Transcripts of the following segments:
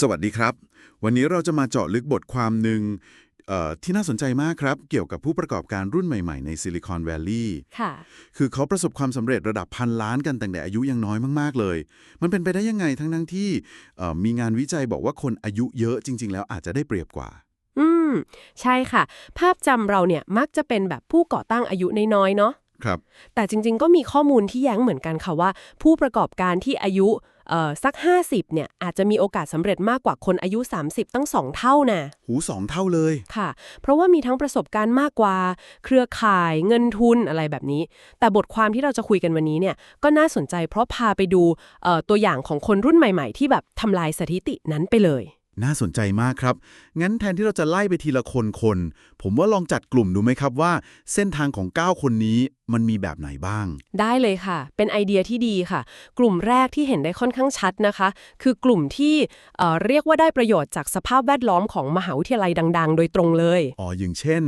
สวัสดีครับ วันนี้เราจะมาเจาะลึกบทความหนึ่งเอ่อที่น่าสนใจมากครับ เกี่ยวกับผู้ประกอบการรุ่นใหม่ๆในซิลิคอนแวลลีย์ค่ะ คือเขาประสบความสำเร็จระดับพันล้านกันตั้งแต่อายุยังน้อยมากๆเลย มันเป็นไปได้ยังไงทั้งทั้งๆที่เอ่อมีงานวิจัยบอกว่าคนอายุเยอะจริง ๆ แล้วอาจจะได้เปรียบกว่า อืม ใช่ค่ะ ภาพจำเราเนี่ยมักจะเป็นแบบผู้ก่อตั้งอายุน้อยๆเนาะ ครับแต่จริง ๆ ก็มีข้อมูลที่แย้งเหมือนกันค่ะว่า ผู้ประกอบการที่อายุเอ่อสัก 50เนี่ยอาจจะมีโอกาสสำเร็จมากกว่าคนอายุ 30 ตั้ง 2 เท่านะหูสองเท่าเลย ค่ะ เพราะว่ามีทั้งประสบการณ์มากกว่า เครือข่ายเงินทุนอะไรแบบนี้ แต่บทความที่เราจะคุยกันวันนี้เนี่ยก็น่าสนใจเพราะพาไปดูเอ่อตัวอย่างของคนรุ่นใหม่ ๆ ที่แบบทำลายสถิตินั้นไปเลย น่าสนใจมากครับ งั้นแทนที่เราจะไล่ไปทีละคนคนๆผมว่าลองจัดกลุ่มดูไหมครับว่า เส้นทางของ 9 คนนี้มันมีแบบไหนบ้าง ได้เลยค่ะ เป็นไอเดียที่ดีค่ะ กลุ่มแรกที่เห็นได้ค่อนข้างชัดนะคะ คือกลุ่มที่เอ่อเรียกว่าได้ประโยชน์จากสภาพแวดล้อมของมหาวิทยาลัยดัง ๆ โดยตรงเลย อ๋อ อย่างเช่น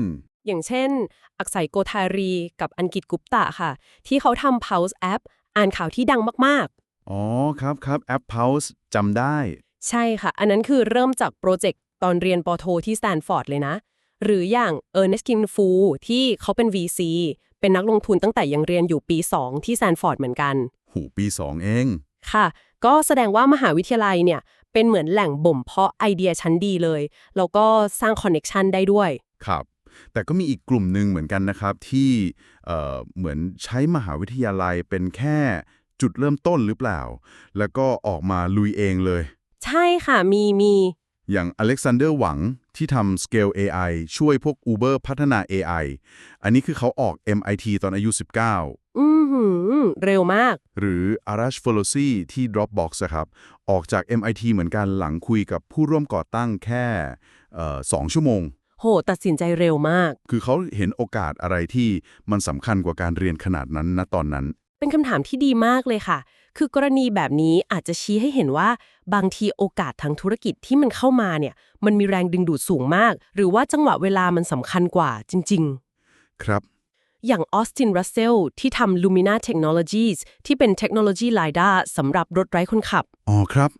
อย่างเช่น อักษรโกธารี กับอันกิตกุปตะค่ะ ที่เขาทำ Pulse App อ่านข่าวที่ดังมากอ๋อ ครับครับแอป Pulse จำได้ๆ ใช่ค่ะ อันนั้นคือเริ่มจากโปรเจกต์ตอนเรียนปอโทที่สแตนฟอร์ดเลยนะ หรืออย่างเออร์เนสกินฟูที่เขาเป็น VC เป็นนักลงทุนตั้งแต่ยังเรียนอยู่ปี 2 ที่สแตนฟอร์ดเหมือนกัน หูปี 2 เอง ค่ะ ก็แสดงว่ามหาวิทยาลัยเนี่ยเป็นเหมือนแหล่งบ่มเพาะไอเดียชั้นดีเลย แล้วก็สร้างคอนเน็ชันได้ด้วย ครับ แต่ก็มีอีกกลุ่มหนึ่งเหมือนกันนะครับที่เอ่อเหมือนใช้มหาวิทยาลัยเป็นแค่จุดเริ่มต้นหรือเปล่า แล้วก็ออกมาลุยเองเลย ใช่ค่ะมีมี อย่างอเล็กซานเดอร์หวังที่ทำ Scale AI ช่วยพวก Uber พัฒนา AI อันนี้คือเขาออก MIT ตอนอายุ 19 อือหือ เร็วมาก หรือ Arash f o l o s i ที่ Dropbox อะครับ ออกจาก MIT เหมือนกันหลังคุยกับผู้ร่วมก่อตั้งแค่เอ่อสองชั่วโมง โห ตัดสินใจเร็วมาก คือเขาเห็นโอกาสอะไรที่มันสำคัญกว่าการเรียนขนาดนั้นณตอนนั้น เป็นคำถามที่ดีมากเลยค่ะ คือกรณีแบบนี้อาจจะชี้ให้เห็นว่า บางทีโอกาสทางธุรกิจที่มันเข้ามาเนี่ย มันมีแรงดึงดูดสูงมาก หรือว่าจังหวะเวลามันสำคัญกว่าจริง ๆ ครับ อย่างออสตินรัสเซลที่ทำ Lumina Technologies ที่เป็นเทคโนโลยี LiDAR สำหรับรถไร้คนขับ อ๋อครับ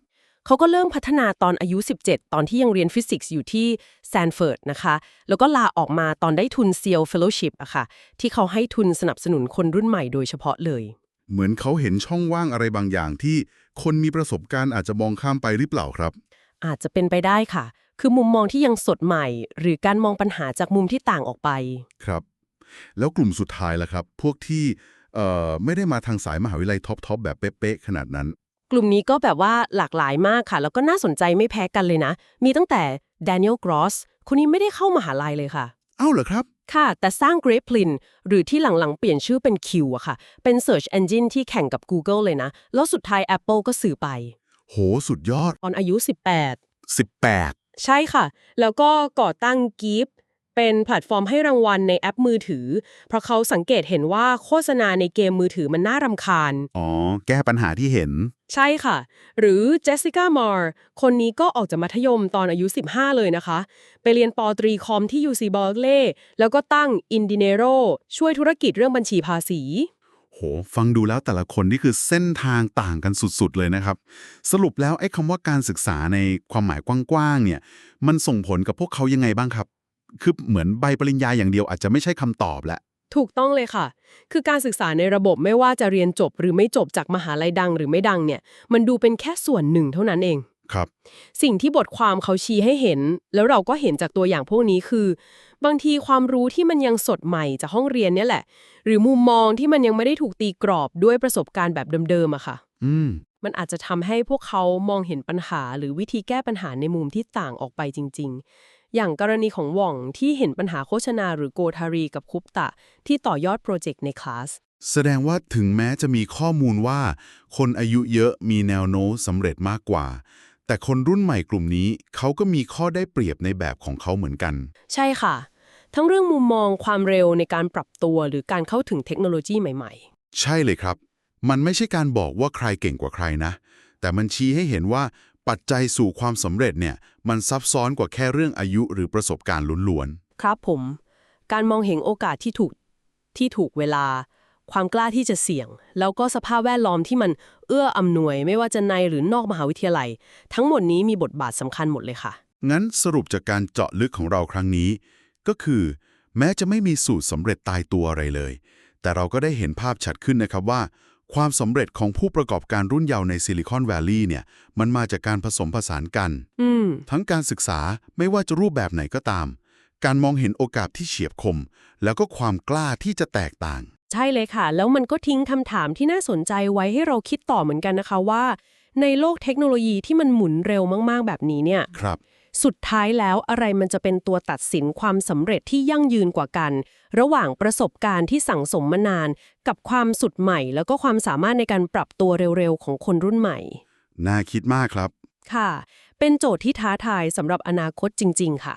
เขาก็เริ่มพัฒนาตอนอายุ 17 ตอนที่ยังเรียนฟิสิกส์อยู่ที่แซนเฟิร์ดนะคะ แล้วก็ลาออกมาตอนได้ทุน SEAL Fellowship อะค่ะ ที่เขาให้ทุนสนับสนุนคนรุ่นใหม่โดยเฉพาะเลย เหมือนเขาเห็นช่องว่างอะไรบางอย่างที่คนมีประสบการณ์อาจจะมองข้ามไปหรือเปล่าครับ อาจจะเป็นไปได้ค่ะ คือมุมมองที่ยังสดใหม่ หรือการมองปัญหาจากมุมที่ต่างออกไป ครับ แล้วกลุ่มสุดท้ายล่ะครับ พวกที่เอ่อไม่ได้มาทางสายมหาวิทยาลัยท็อปๆแบบเป๊ะๆขนาดนั้น กลุ่มนี้ก็แบบว่าหลากหลายมากค่ะ แล้วก็น่าสนใจไม่แพ้กันเลยนะ มีตั้งแต่ Daniel Gross คนนี้ไม่ได้เข้ามหาลัยเลยค่ะ เอ้าเหรอครับ ค่ะ แต่สร้าง Graplin หรือที่หลังๆ เปลี่ยนชื่อเป็น Q อะค่ะ เป็น Search Engine ที่แข่งกับ Google เลยนะ แล้วสุดท้าย Apple ก็ซื้อไป โหสุดยอด ตอนอายุ 18 18 ใช่ค่ะ แล้วก็ก่อตั้ง Gift เป็นแพลตฟอร์มให้รางวัลในแอปมือถือ เพราะเขาสังเกตเห็นว่าโฆษณาในเกมมือถือมันน่ารำคาญ อ๋อ แก้ปัญหาที่เห็น ใช่ค่ะ หรือเจสสิก้ามาร์ คนนี้ก็ออกจากมัธยมตอนอายุ 15 เลยนะคะ ไปเรียนปอตรีคอมที่ UC Berkeley แล้วก็ตั้ง Indinero ช่วยธุรกิจเรื่องบัญชีภาษี โห ฟังดูแล้วแต่ละคนนี่คือเส้นทางต่างกันสุดๆ เลยนะครับ สรุปแล้วไอ้คำว่าการศึกษาในความหมายกว้างๆ เนี่ย มันส่งผลกับพวกเขายังไงบ้างครับ คือเหมือนใบปริญญาอย่างเดียวอาจจะไม่ใช่คำตอบแหละถูกต้องเลยค่ะ คือการศึกษาในระบบไม่ว่าจะเรียนจบหรือไม่จบจากมหาลัยดังหรือไม่ดังเนี่ย มันดูเป็นแค่ส่วนหนึ่งเท่านั้นเอง ครับ สิ่งที่บทความเขาชี้ให้เห็น แล้วเราก็เห็นจากตัวอย่างพวกนี้คือ บางทีความรู้ที่มันยังสดใหม่จากห้องเรียนเนี่ยแหละ หรือมุมมองที่มันยังไม่ได้ถูกตีกรอบด้วยประสบการณ์แบบเดิมๆอะค่ะ อืม มันอาจจะทำให้พวกเขามองเห็นปัญหาหรือวิธีแก้ปัญหาในมุมที่ต่างออกไปจริง ๆ อย่างกรณีของหว่องที่เห็นปัญหาโฆษณาหรือโกทารีกับคุปตะ ที่ต่อยอดโปรเจกต์ในคลาส แสดงว่าถึงแม้จะมีข้อมูลว่า คนอายุเยอะมีแนวโน้มสำเร็จมากกว่า แต่คนรุ่นใหม่กลุ่มนี้เขาก็มีข้อได้เปรียบในแบบของเขาเหมือนกัน ใช่ค่ะ ทั้งเรื่องมุมมองความเร็วในการปรับตัวหรือการเข้าถึงเทคโนโลยีใหม่ใช่เลยครับ มันไม่ใช่การบอกว่าใครเก่งกว่าใครนะ แต่มันชี้ให้เห็นว่า ปัจจัยสู่ความสำเร็จเนี่ยมันซับซ้อนกว่าแค่เรื่องอายุหรือประสบการณ์ล้วนๆครับผม การมองเห็นโอกาสที่ถูกที่ถูกเวลา ความกล้าที่จะเสี่ยง แล้วก็สภาพแวดล้อมที่มันเอื้ออำนวยไม่ว่าจะในหรือนอกมหาวิทยาลัย ทั้งหมดนี้มีบทบาทสำคัญหมดเลยค่ะงั้นสรุปจากการเจาะลึกของเราครั้งนี้ ก็คือ แม้จะไม่มีสูตรสำเร็จตายตัวอะไรเลย แต่เราก็ได้เห็นภาพชัดขึ้นนะครับว่า ความสำเร็จของผู้ประกอบการรุ่นเยาว์ในซิลิคอนแวลลีย์เนี่ย มันมาจากการผสมผสานกันอืมทั้งการศึกษาไม่ว่าจะรูปแบบไหนก็ตาม การมองเห็นโอกาสที่เฉียบคม แล้วก็ความกล้าที่จะแตกต่าง ใช่เลยค่ะ แล้วมันก็ทิ้งคำถามที่น่าสนใจไว้ให้เราคิดต่อเหมือนกันนะคะว่า ในโลกเทคโนโลยีที่มันหมุนเร็วมาก ๆ แบบนี้เนี่ยครับ สุดท้ายแล้วอะไรมันจะเป็นตัวตัดสินความสำเร็จที่ยั่งยืนกว่ากัน ระหว่างประสบการณ์ที่สั่งสมมานาน กับความสุดใหม่ แล้วก็ความสามารถในการปรับตัวเร็วๆ ของคนรุ่นใหม่ น่าคิดมากครับ ค่ะ เป็นโจทย์ที่ท้าทายสำหรับอนาคตจริง ๆ ค่ะ